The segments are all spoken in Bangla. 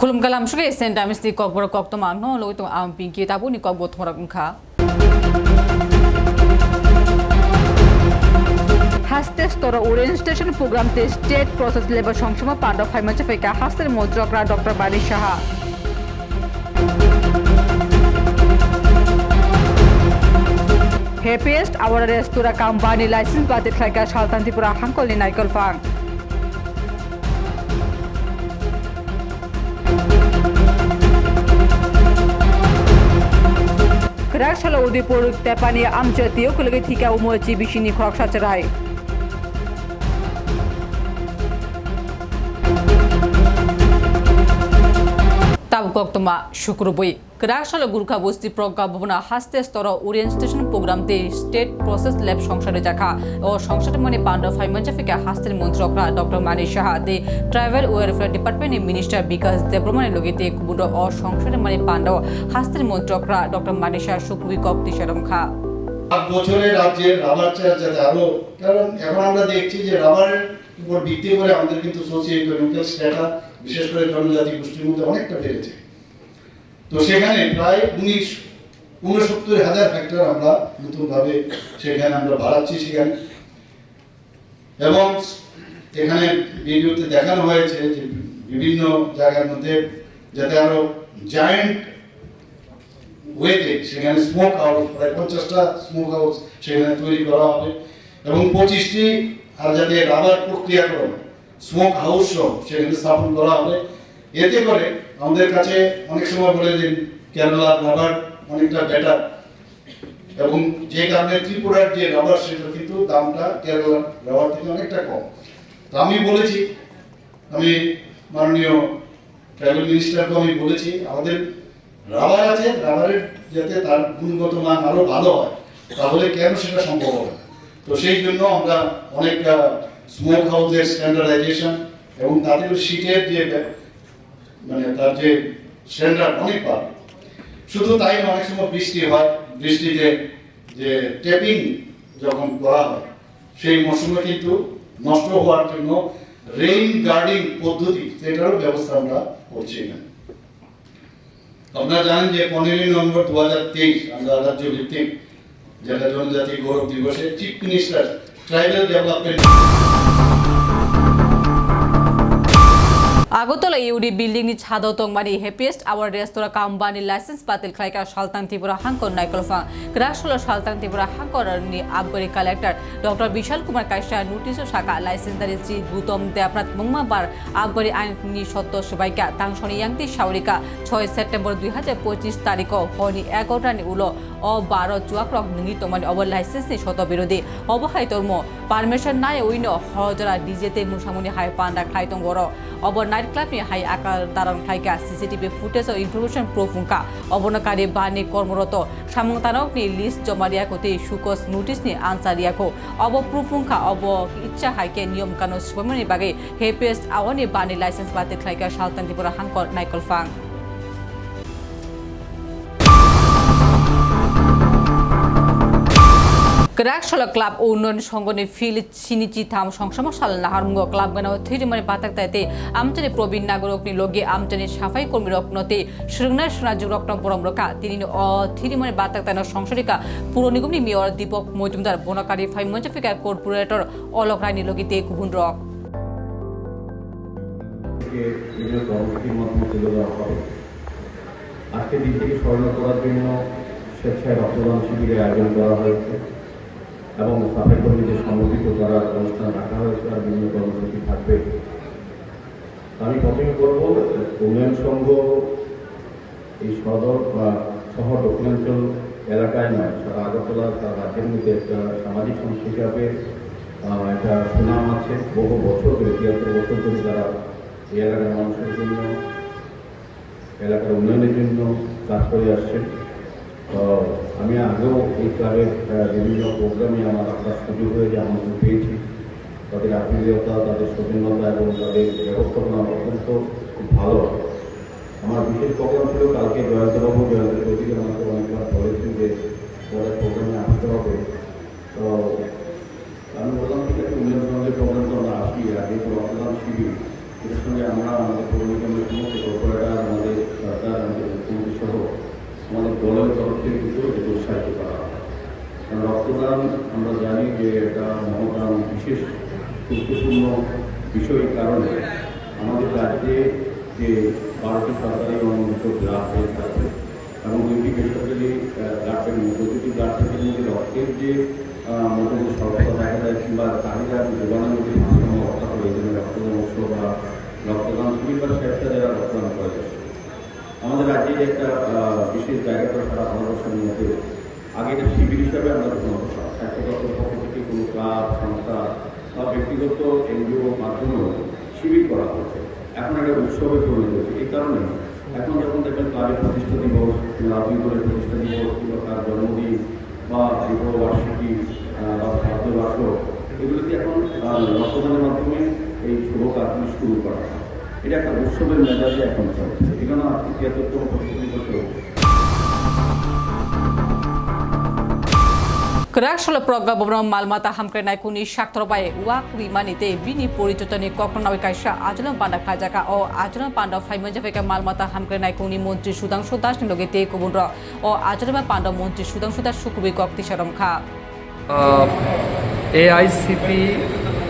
khulum suge sen damis ni kok bor kok to ma no lo to am pin ki tabu ni kok bo thora kha স্তর ওরেঞ্জ স্টেশন প্রোগ্রামতে স্টেট প্রসেস লেবার সংসম পাণ্ডব ফাইমাচে ফেকা হাসতের মন্ত্রকরা doctor Bani Saha happiest hour restaurant company licence বাতিল খাইকা সালতান ত্রিপুরা হাঙ্কলনি নাইকল ফাং Krakshalo Udipur Tepani Amchatiyo Kulagi Thika Umochi Bishini Khroksha Charai তাবকক তোমা শুক্রবই। করাকশাল গুরখা বস্তি প্রজ্ঞা ভবনা হাস্তে স্তর ওরিয়েন্ট স্টেশন প্রোগ্রাম তে স্টেট প্রসেস ল্যাব সংসারে জাখা। ও সংসারে মানে পাণ্ডব ফাইমাঞ্জা ফিকা হাস্তের মন্ত্রকরা doctor Mani Saha. The tribal welfare department minister Bikash দেব্রমণের লগিতে কুবুড ও সংসারে মানে পাণ্ডব হাস্তের মন্ত্রকরা ডক্টর মানি সাহা শুক্রবি কপ্তি শরমখা। পাঁচ বছরে রাজ্যের রাবার চার্জ যাতে আরও, কারণ এখন আমরা দেখছি যে রাবারের উপর ভিত্তি করে আমাদের কিন্তু সোশিও ইকোনমিক্যাল স্ট্যাটা বিশেষ করে জনজাতি গোষ্ঠীর মধ্যে অনেকটা বেড়েছে। তো সেখানে প্রায় উনিশ, উনসত্তর হাজার হেক্টর আমরা নতুনভাবে সেখানে আমরা বাড়াচ্ছি সেখানে। এবং এখানে ভিডিওতে দেখানো হয়েছে যে বিভিন্ন জায়গার মধ্যে যাতে আরও জায়েন্ট ওয়েতে সেখানে স্মোক হাউস প্রায় পঞ্চাশটা স্মোক হাউস সেখানে তৈরি করা হবে এবং পঁচিশটি আর যাতে রাবার প্রক্রিয়াকরণ স্মোক হাউস সহ সেখানে স্থাপন করা হবে। এতে করে আমাদের কাছে অনেক সময় বলে যে কেরালার রাবার অনেকটা বেটার এবং যে কারণে ত্রিপুরার যে রাবার সেটা কিন্তু দামটা কেরালার রাবার থেকে অনেকটা কম। তো আমি বলেছি, আমি মাননীয় ট্রাইবেল মিনিস্টারকে আমি বলেছি, আমাদের রাবার আছে রাবারের যাতে তার গুণগত মান আরও ভালো হয়, তাহলে কেন সেটা সম্ভব হবে তো সেই জন্য আমরা অনেক স্মোক হাউসের স্ট্যান্ডার্ডাইজেশন এবং তাদের শীতের যে মানে তার যে স্ট্যান্ডার্ড অনেক পাবে শুধু তাই অনেক সময় বৃষ্টি হয়, বৃষ্টিতে যে টেপিং যখন করা হয়, সেই মৌসুমে কিন্তু নষ্ট হওয়ার জন্য রেইন গার্ডিং পদ্ধতি, সেটারও ব্যবস্থা আমরা করছি এখানে। আপনারা জানেন যে পনেরোই নভেম্বর দু হাজার তেইশ আমরা রাজ্য ভিত্তিক জেলা জনজাতি গৌরব দিবসে chief minister tribal development Agartala UD building chado tong mani happiest hour restaurant company license batil khlaika saltang tripura hankor naikolfa grasholo saltang tripura hankor ni abgari collector dr Bishal Kumar কাইসা notice শাখা লাইসেন্সদারি শ্রী গৌতম দেবনাথ মংমাবার আবগারি আইন নি সত্য সবাইকা। তাংসনি ইয়াংতি সাউরিকা, ছয় সেপ্টেম্বর দুই হাজার পঁচিশ তারিখ হনি এগারোটানি উলো অ বারো চুয়াক্রক নঙ্গি তোমানি অব লাইসেন্স নি শত বিরোধী। অবহাই তর্ম, পারমিশন নাই উইন হজরা ডিজেতে মুসামনি হাই পান্ডা খাইতং গর অব নাইট ক্লাব নি হাই আকার দারণ খাইকা সিসিটিভি ফুটেজ ও ইনফরমেশন প্রফুঙ্কা অবনকারী বাহিনী কর্মরত সামতানক নিয়ে লিস্ট জমারিয়া কতে সুকস নোটিস নি আনসার ইয়াকো অব প্রফুঙ্কা অব ইচ্ছা হাইকে নিয়ম কানুন সুপমনি বাগে হেপিয়েস্ট আওয়ানি বাহিনী লাইসেন্স বাতিল খাইকা সালতান ত্রিপুরা হাঙ্কর নাইকল ফাং। Krakshalo Club উন্নয়ন সংগঠনের ফিল সিনিচি থাম সংসম সাল নাহারমুঙ্গ ক্লাব গানাও থিরিমানি পাতাক তাইতে আমচানি প্রবীণ নাগরকনি লগে আমচানি সাফাই কর্মী রত্নতে সুরংনা সোনাজু রত্ন পরম রকা তিনি অ থিরিমানি বাতাক তাইন সংসদিকা পুর নিগমনি মেয়র দীপক মজুমদার বনকারী ফাই মঞ্চফিকার কর্পোরেটর অলক রানী লগিতে কুবুন রক বিভিন্ন কর্মসূচির মাধ্যমে আজকের দিনটিকে স্মরণ করার জন্য স্বেচ্ছায় রক্তদান শিবিরের আয়োজন করা হয়েছে এবং সাফাই কর্মীদের সমর্পিত করার অনুষ্ঠান রাখা হয়েছে আর বিভিন্ন কর্মসূচি থাকবে। আমি প্রথমে বলব উন্নয়ন সংঘ এই সদর বা শহর দক্ষিণাঞ্চল এলাকায় নয়, সারা আগরতলা তার রাজ্যের মধ্যে একটা সামাজিক সংস্থা হিসাবে একটা সুনাম আছে। বহু বছর ধরে, তিয়াত্তর বছর ধরে তারা এই এলাকার মানুষের জন্য, এলাকার উন্নয়নের জন্য কাজ করে আমি আগেও এই ক্লাবের বিভিন্ন প্রোগ্রামে আমার আপনার সুযোগ হয়ে যে আমন্ত্রণ পেয়েছি। তাদের আত্মীয়তা, তাদের সৌজন্যতা এবং তাদের ব্যবস্থাপনা অত্যন্ত খুব ভালো। আমার বিশেষ প্রোগ্রাম ছিল কালকে জয়ন্তবাবু, জয়ন্ত চৌধুরী আমাকে অনেকবার বলেছেন যে পরের প্রোগ্রামে আসতে হবে। তো আমি বললাম, ঠিক আছে, উন্নয়ন সঙ্গে প্রোগ্রাম তো আমরা আসি, আগে তো রক্তদান শিবির এর সঙ্গে আমরা আমাদের পৌর নিগমের সমস্ত কর্পোরেটার মন্ত্রণালয়ের তরফ থেকে কিন্তু এটি উৎসাহিত করা হয়। কারণ রক্তদান, আমরা জানি যে এটা মহদান বিশেষ, গুরুত্বপূর্ণ বিষয়ের কারণে আমাদের রাজ্যে যে বারোটি সরকারি অনুমোদিত ব্লাড ব্যাংক আছে, এবং দুইটি বেসরকারি ব্যাংক প্রতিটি ব্লাড ব্যাংকের মধ্যে রক্তের যে মোটামুটি স্বল্পতা দেখা যায়, কিংবা চাহিদা যোগানোর মধ্যে ভারসাম্য রক্ষা করে জন্য রক্তদান উৎসব বা রক্তদান শিবির বা স্বেচ্ছা যারা রক্তদান করে যাচ্ছে আমাদের রাজ্যে একটা বিশেষ জায়গাটা সারা ভারতবর্ষের মধ্যে আগে এটা শিবির হিসাবে আমরা গ্রহণ করতাম স্বাস্থ্য পক্ষ থেকে কোনো ক্লাব, সংস্থা বা ব্যক্তিগত এনজিও মাধ্যমেও শিবির করা হচ্ছে এখন একটা উৎসবে পরিণত হচ্ছে এই কারণে এখন যখন দেখবেন ক্লাবের প্রতিষ্ঠা দিবস, কিংবা রাজনীতির প্রতিষ্ঠা দিবস, কিংবা তার জন্মদিন, বা বিবাহ বার্ষিকী বা খাদ্য বার্ষক এগুলোতে এখন রক্তদানের মাধ্যমে এই শুভ কাজগুলি শুরু করা এটা একটা উৎসবের মেজাজে এখন চলছে। এখানে আজকে তিয়াত্তরতম প্রস্তুতি Kraksholo program bobrom malmata hamkre nai kuni shaktrobai wakri manite bini পরিচতনে কখনো কাইসা আজলম পান্ডা খাজাকা ও আজলম পান্ডা ফাইমঞ্জাফেকা মালমাতা হামক্রে নাই কুনি মন্ত্রী সুধাংশু দাস নিলগে তে কুবুন্দ্র ও আজলম পান্ডা মন্ত্রী সুধাংশু দাস সুকুবি কক্তি সরম খা AICP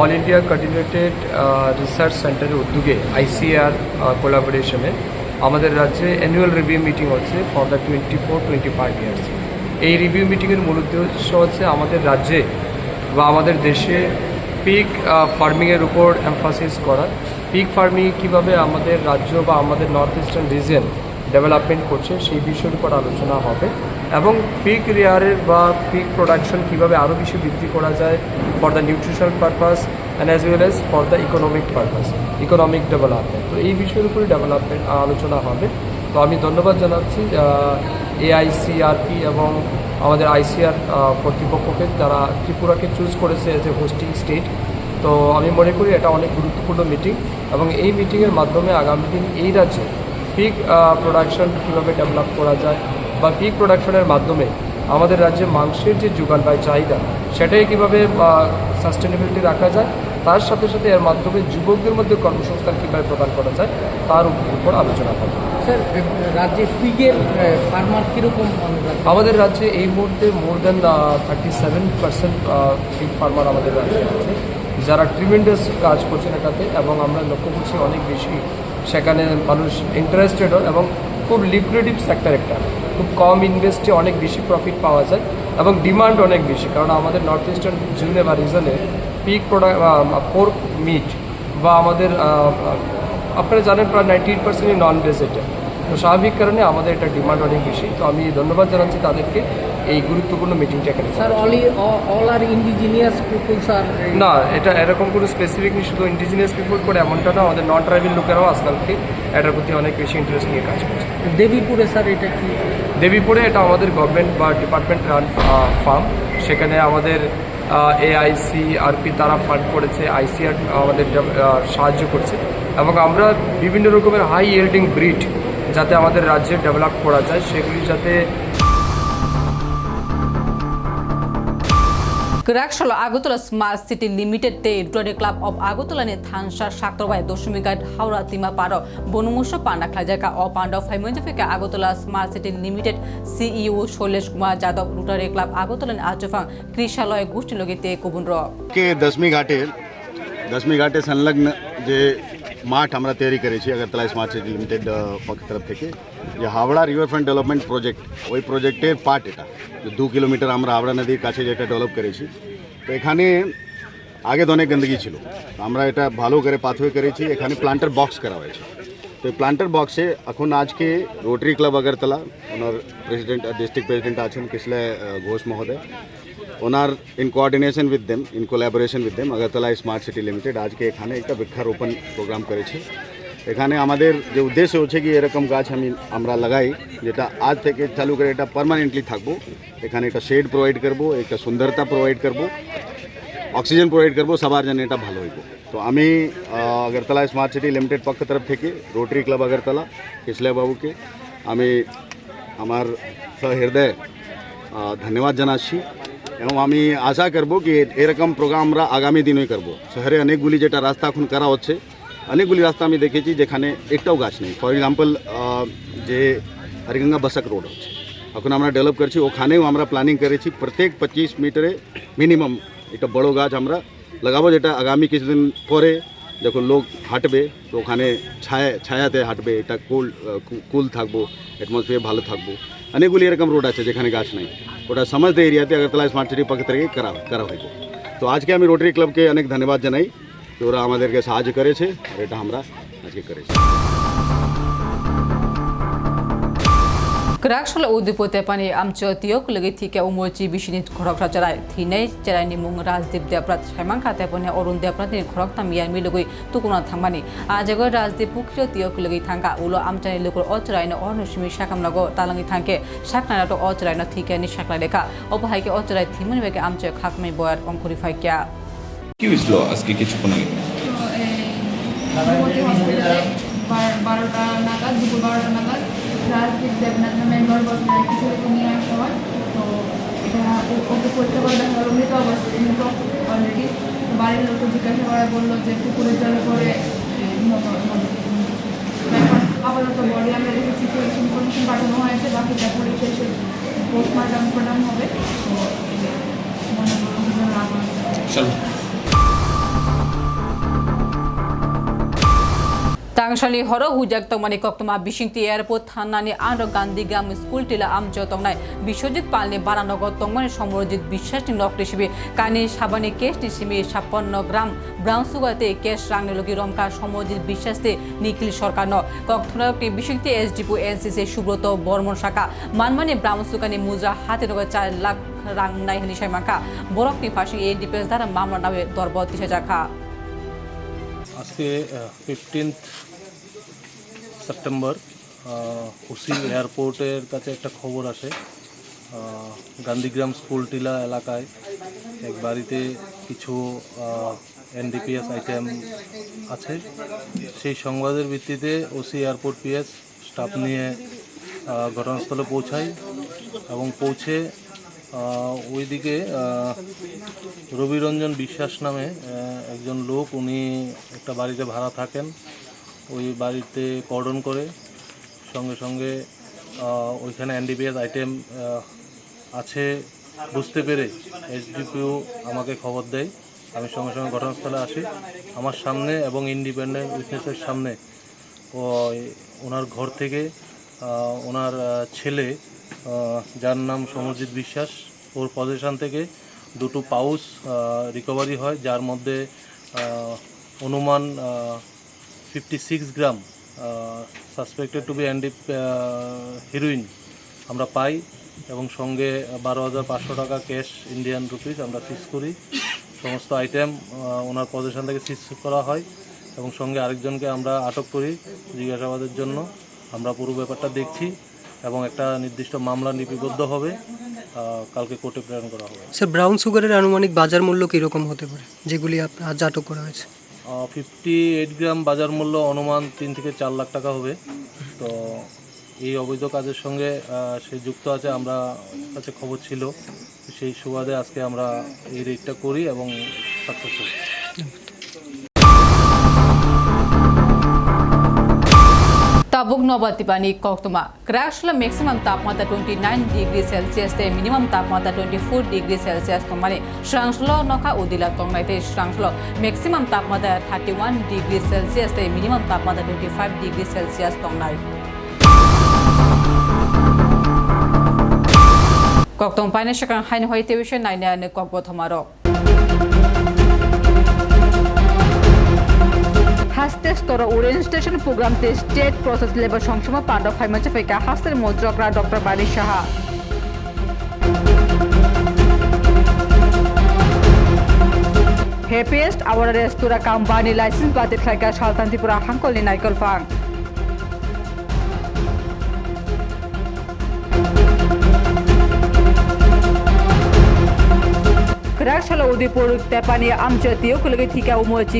all India coordinated research সেন্টারের উদ্যোগে আইসিআর কোলাবোরেশনে আমাদের রাজ্যে অ্যানুয়াল রিভিউ মিটিং হচ্ছে for the twenty four twenty five years এই রিভিউ মিটিংয়ের মূল উদ্দেশ্য হচ্ছে আমাদের রাজ্যে বা আমাদের দেশে পিক ফার্মিংয়ের উপর এমফাসিস করা। পিক ফার্মিং কীভাবে আমাদের রাজ্য বা আমাদের নর্থ ইস্টার্ন রিজন ডেভেলপমেন্ট করছে সেই বিষয়ের উপর আলোচনা হবে এবং পিক রেয়ারের বা পিক প্রোডাকশন কীভাবে আরও বেশি বৃদ্ধি করা যায় for the nutrition purpose and as well as for the economic purpose economic development তো এই বিষয়ের উপরে ডেভেলপমেন্ট আলোচনা হবে। তো আমি ধন্যবাদ জানাচ্ছি এআইসিআরপি এবং আমাদের আইসিআর কর্তৃপক্ষকে যারা ত্রিপুরাকে চুজ করেছে এজ এ হোস্টিং স্টেট তো আমি মনে করি এটা অনেক গুরুত্বপূর্ণ মিটিং এবং এই মিটিংয়ের মাধ্যমে আগামী দিন এই রাজ্যে পিক প্রোডাকশন কীভাবে ডেভেলপ করা যায় বা পিক প্রোডাকশনের মাধ্যমে আমাদের রাজ্যে মাংসের যে যোগান বা চাহিদা সেটাই কীভাবে সাস্টেনেবিলিটি রাখা যায় তার সাথে সাথে এর মাধ্যমে যুবকদের মধ্যে কর্মসংস্থান কীভাবে প্রদান করা যায় তার উপর আলোচনা হবে স্যার রাজ্যে পিগের ফার্মার কীরকম আমাদের রাজ্যে এই মুহূর্তে more than thirty seven percent pig farmer আমাদের রাজ্যে আছে। যারা ট্রিমেন্ডাস কাজ করছেন এটাতে এবং আমরা লক্ষ্য করছি অনেক বেশি সেখানে মানুষ ইন্টারেস্টেড এবং খুব লিকুইডিভ সেক্টর একটা। খুব কম ইনভেস্টে অনেক বেশি প্রফিট পাওয়া যায় এবং ডিমান্ড অনেক বেশি। কারণ আমাদের নর্থ ইস্টার্ন জুনে বা রিজনে পিক প্রোডাক্ট পোর্ক মিট বা আমাদের আপনারা জানেন প্রায় নাইনটি এইট পার্সেন্টই নন ভেজেটে তো স্বাভাবিক কারণে আমাদের এটা ডিমান্ড অনেক বেশি। তো আমি ধন্যবাদ জানাচ্ছি তাদেরকে। এই গুরুত্বপূর্ণ মিটিংটা এখানে স্যার অল অল আর ইন্ডিজিনিয়াস পিপুলস আর না এটা এরকম কোনো স্পেসিফিক শুধু ইন্ডিজিনিয়াস পিপল করে এমনটা না আমাদের নন ট্রাইবেল লোকেরাও আজকালকে এটার প্রতি অনেক বেশি ইন্টারেস্ট নিয়ে কাজ করছে। দেবীপুরে স্যার এটা কি? দেবীপুরে এটা আমাদের গভর্নমেন্ট বা ডিপার্টমেন্ট রান ফার্ম সেখানে আমাদের এআইসি আরপি তারা ফান্ড করেছে আইসিআর আমাদের সাহায্য করছে। এবং আমরা বিভিন্ন রকমের হাই ইয়েল্ডিং ব্রিড যাতে আমাদের রাজ্যে ডেভেলপ করা যায় সেগুলি যাতে Kraksholo Agutala Smart City Limited te Rotary Club of Agutala ne Thansha Shaktrobai Doshimigat Haura Tima Paro Bonumusho Panda Khajaka o Panda Faimonjafika Agutala Smart City Limited CEO Sholesh Kumar Jadab Rotary Club Agutala Ajofang Krishalay Gusti Logite Kubunro કે દસમી ઘાટે દસમી ઘાટે સંલગ્ન જે માઠ আমরা তৈরি করেছি আগরতলা স্মার্ট সিটি লিমিটেড পক্ষ তরফ থেকে। যে হাওড়া রিভারফ্রন্ট ডেভেলপমেন্ট প্রজেক্ট ওই প্রজেক্টের পার্ট এটা। দু কিলোমিটার আমরা হাওড়া নদীর কাছে যেটা ডেভেলপ করেছি। তো এখানে আগে তো অনেক গন্দগি ছিল। আমরা এটা ভালো করে পাথওয়ে করেছি। এখানে প্লান্টার বক্স করা হয়েছে। তো এই প্লান্টার বক্সে এখন আজকে রোটারি ক্লাব আগরতলা ওনার প্রেসিডেন্ট ডিস্ট্রিক্ট প্রেসিডেন্ট আছেন কিসলে ঘোষ মহোদয় ওনার in coordination with them in collaboration with them Agartala smart city limited আজকে এখানে একটা বৃক্ষারোপণ প্রোগ্রাম করেছি। এখানে আমাদের যে উদ্দেশ্য হচ্ছে কি, এরকম গাছ আমি, আমরা লাগাই, যেটা আজ থেকে চালু করে এটা পার্মানেন্টলি থাকব। এখানে একটা শেড প্রোভাইড করব, একটা সুন্দরতা প্রোভাইড করব। অক্সিজেন প্রোভাইড করব সবার জন্য এটা ভালো হইব তো আমি আহ, আগরতলা স্মার্ট সিটি লিমিটেড পক্ষ তরফ থেকে রোটারি ক্লাব আগরতলা কিসলে বাবুকে আমি আমার সহৃদয় আহ, ধন্যবাদ জানাচ্ছি এবং আমি আশা করব কি এরকম প্রোগ্রাম আমরা আগামী দিনই করব শহরে অনেকগুলি যেটা রাস্তা এখন করা হচ্ছে অনেকগুলি রাস্তা আমি দেখেছি যেখানে একটাও গাছ নেই ফর এক্সাম্পল যে হরিগঙ্গা বসক রোড হচ্ছে এখন আমরা ডেভেলপ করছি ওখানেও আমরা প্ল্যানিং করেছি প্রত্যেক পঁচিশ মিটারে মিনিমাম একটা বড় গাছ আমরা লাগাবো যেটা আগামী কিছুদিন পরে যখন লোক হাঁটবে, তো ওখানে ছায়া, ছায়াতে হাঁটবে, এটা কুল কুল থাকব অ্যাটমসফিয়ার ভালো থাকব। অনেকগুলি এরকম রোড আছে যেখানে গাছ নাই। ওটা সমস্ত এরিয়াতে আগরতলা স্মার্ট সিটি পক্ষ থেকে করা করা হয়েছে। তো আজকে আমি রোটারি ক্লাবকে অনেক ধন্যবাদ জানাই যে ওরা আমাদেরকে সাহায্য করেছে, আর এটা আমরা আজকে করেছি। Krakshal udipote pani amcho tiok umochi bishinit khorok sa charai thinai charai ni mung rajdip deprat shaimang khate pone orun deprat ni khorok tam yan mi lugui tukuna thangmani ajago rajdip pukrio tiok thanga ulo amchani lukur ochrai no onu shimi shakam lago talangi thangke shakna to ochrai no thike ni shakla lekha opai ke ochrai thimun beke amcho khakmai boyar onkuri faikya কি হয়েছিল আজকে কিছুক্ষণ আগে বারোটা নাগাদ দুপুর বারোটা নাগাদ রাজদীপ দেবনাথ নামে একবার বছরের কিশোরীকে নিয়ে আসা হয়। তো এটা ওকে পরীক্ষা করে দেখা অলরেডি বাড়ির লোক জিজ্ঞাসা করে বলল যে পুকুরের জলে পরে আপাতত বডি আমরা রেখেছি পাঠানো হয়েছে, বাকিটা পরীক্ষা শেষে পোস্টমার্টম প্রোগ্রাম হবে। তো মনে করুন চলো। Tangshali horo hujak tongmani koktoma bishingti airport thanani aro gandhigam school tila amcho tongnai. Biswajit পালনি বারানগর তংমানি সমরজিৎ বিশ্বাস নি নক রেসিবি কানি সাবানি কেস নিসিমি ছাপ্পান্ন গ্রাম ব্রাউন সুগাতে কেস রাংনেলগি রমকা সমরজিৎ বিশ্বাসতে নিখিল সরকার ন কক্থনকটি বিশিংতি এসডিপু এনসিসি সুব্রত বর্মন শাখা মানমানি ব্রাউন সুগানি মুজরা হাতে নগর চার লাখ রাং নাই হনি সাইমাকা বরকনি ফাঁসি এনডিপিএস দ্বারা মামলা নামে দরব তিসে জাখা আজকে ফিফটিন্থ সেপ্টেম্বর হুসি এয়ারপোর্টের কাছে একটা খবর আসে। গান্ধীগ্রাম স্কুল টিলা এলাকায় এক বাড়িতে কিছু এনডিপিএস আইটেম আছে। সেই সংবাদের ভিত্তিতে ওসি এয়ারপোর্ট পিএস স্টাফ নিয়ে ঘটনাস্থলে পৌঁছায় এবং পৌঁছে ওইদিকে রবিরঞ্জন বিশ্বাস নামে একজন লোক, উনি একটা বাড়িতে ভাড়া থাকেন। ওই বাড়িতে কর্ডন করে। সঙ্গে সঙ্গে ওইখানে এনডিপিএস আইটেম আছে বুঝতে পেরে এসডিপিও আমাকে খবর দেয়। আমি সঙ্গে সঙ্গে ঘটনাস্থলে আসি। আমার সামনে এবং ইন্ডিপেন্ডেন্ট উইটনেসের সামনে ওনার ঘর থেকে ওনার ছেলে যার নাম সমরজিৎ বিশ্বাস। ওর পজিশন থেকে দুটো পাউচ রিকভারি হয়, যার মধ্যে অনুমান fifty six gram suspected to be and the heroin আমরা পাই এবং সঙ্গে বারো হাজার পাঁচশো টাকা ক্যাশ ইন্ডিয়ান রুপিস আমরা সিজ করি। সমস্ত আইটেম ওনার পজিশন থেকে সিজ করা হয় এবং সঙ্গে আরেকজনকে আমরা আটক করি জিজ্ঞাসাবাদের জন্য। আমরা পুরো ব্যাপারটা দেখছি। এবং একটা নির্দিষ্ট মামলা লিপিবদ্ধ হবে। কালকে কোর্টে প্রেরণ করা হবে। স্যার ব্রাউন সুগারের আনুমানিক বাজার মূল্য কীরকম হতে পারে? যেগুলি আপনার আজ আটক করা হয়েছে। ফিফটি এইট গ্রাম বাজার মূল্য অনুমান তিন থেকে চার লাখ টাকা হবে। তো এই অবৈধ কাজের সঙ্গে সে যুক্ত আছে আমরা কাছে খবর ছিল। সেই সুবাদে আজকে আমরা এই রেটটা করি এবং successful tabuk nobati bani koktoma krashla maximum tapmata 29 degree celsius te minimum tapmata 24 degree celsius to mane shrangslo noka udila tongnai te shrangslo maximum tapmata 31 degree celsius te minimum tapmata 25 degree celsius tongnai koktong paine shakan hain hoi te wishe হাসতে স্তর ওরেন স্টেশন প্রোগ্রামতে স্টেট প্রসেস লেবার সংসম পাণ্ডব হাইমাচে ফেকা। হাস্তের মন্ত্রকরা doctor Bani Saha. Happiest hour restaurant company licence বাতিল খাইকা সালতান্তিপুরা হাঙ্কলনি নাইকল ফাং। Krakshalo Udipur Tepani Amjatiyo Kulagi Thika Umochi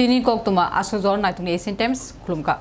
Bishini Kroksha Charai Tini Koktuma Asozor Naituni Asian Times Klumka